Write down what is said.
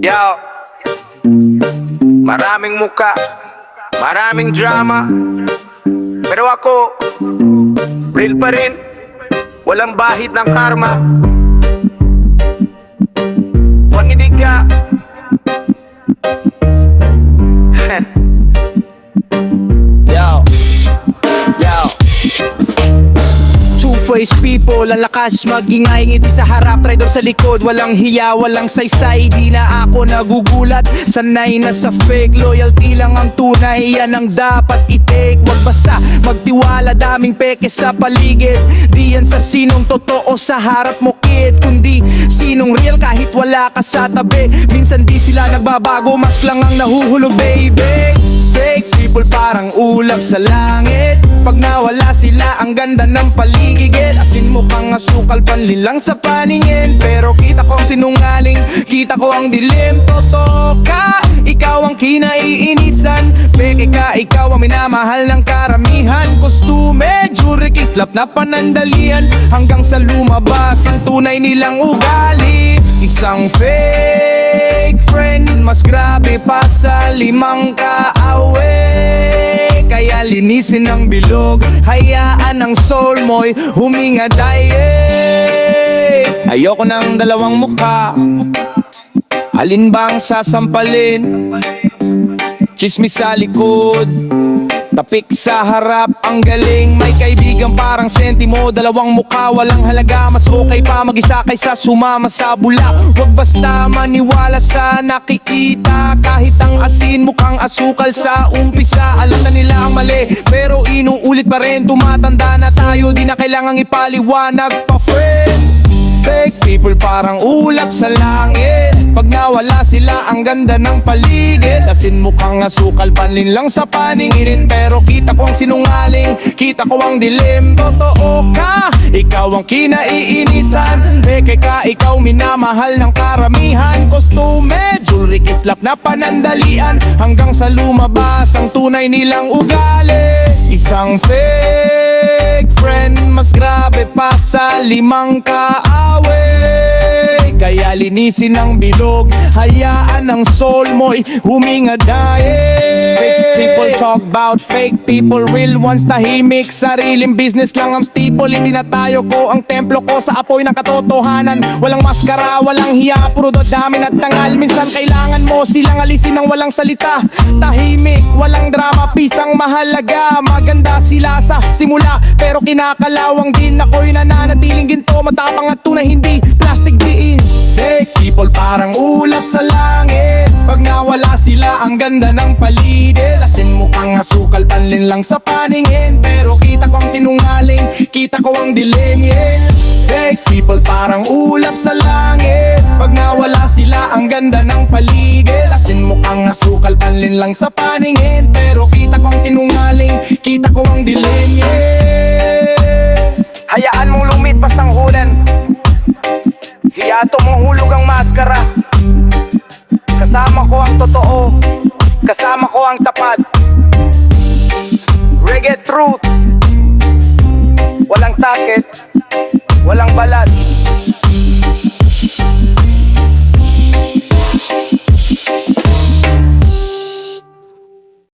Yo. Maraming muka. Maraming drama. Pero ako Real pa rin. Walang bahid ng karma Two-faced people, ang lakas magingay Ngiti sa harap, traitor sa likod Walang hiya, walang saysay Di na ako nagugulat Sanay na sa fake Loyalty lang ang tunay Yan ang dapat i-take Wag basta magtiwala Daming peke sa paligid Di yan sa sinong totoo sa harap mo kid Kundi sinong real kahit wala ka sa tabi Minsan di sila nagbabago Mas lang ang nahuhulog baby Fake people parang ulap sa langit Pag nawala sila ang ganda ng paligid. Asin mo pang asukal panlilang sa paningin. Pero kita ko ang sinungaling Kita ko ang dilim. Totoo ka Ikaw ang kinaiinisan. Peke ka Ikaw ang minamahal ng karamihan. Kostume Jure kislap na panandalian. Hanggang sa lumabas Ang tunay nilang ugali. Isang fake friend Mas grabe pa sa limang kaawe Kaya linisin ang bilog Hayaan ang soul mo'y huminga diet Ayoko ng dalawang mukha. Alin bang sasampalin? Chismis sa likod Tapik sa harap, ang galing. May kaibigan parang sentimo Dalawang mukha, walang halaga. Mas okay pa mag-isa kaysa sumama sa bula. Huwag basta maniwala sa nakikita. Kahit ang asin mukhang asukal sa umpisa. Alam na nila ang mali Pero inuulit pa rin. Tumatanda na tayo Di na kailangang ipaliwanag pa friend Fake. People parang ulap sa langit. Pag nawala sila ang ganda ng paligid. Asin mukhang asukal panlin lang sa paningin. Pero kita ko ang sinungaling Kita ko ang dilim. Totoo ka Ikaw ang kinaiinisan. Peke ka Ikaw minamahal ng karamihan. Kostume Jewelry kislap na panandalian. Hanggang sa lumabas Ang tunay nilang ugali. Isang fake pa sa limang kaawe Kaya linisin ang bilog. Hayaan ang soul mo'y huminga dahil. Fake people talk about fake people Real ones tahimik. Sariling business lang ang staple Hindi na tayo ko ang templo ko Sa apoy ng katotohanan. Walang maskara, walang hiya Puro dadamin at tangal. Minsan kailangan mo silang alisin ng walang salita. Tahimik, walang drama Pisang mahalaga. Maganda sila sa simula Pero kinakalawang din ako'y nananatiling ginto. Matapang at tunay hindi plastic diin people parang ulap sa langit. Pag nawala sila ang ganda ng paligid. Asin mukhang asukal panlin lang sa paningin. Pero kita ko ang sinungaling Kita ko ang dilim yeah. Fake people parang ulap sa langit. Pag nawala sila ang ganda ng paligid. Asin mukhang asukal panlin lang sa paningin. Pero kita ko ang sinungaling Kita ko ang dilim. Hayaan mong lumipas ang hulan Hiyato mong hulog ang maskara. Kasama ko ang totoo. Kasama ko ang tapat. Reggae truth. Walang takit. Walang balat.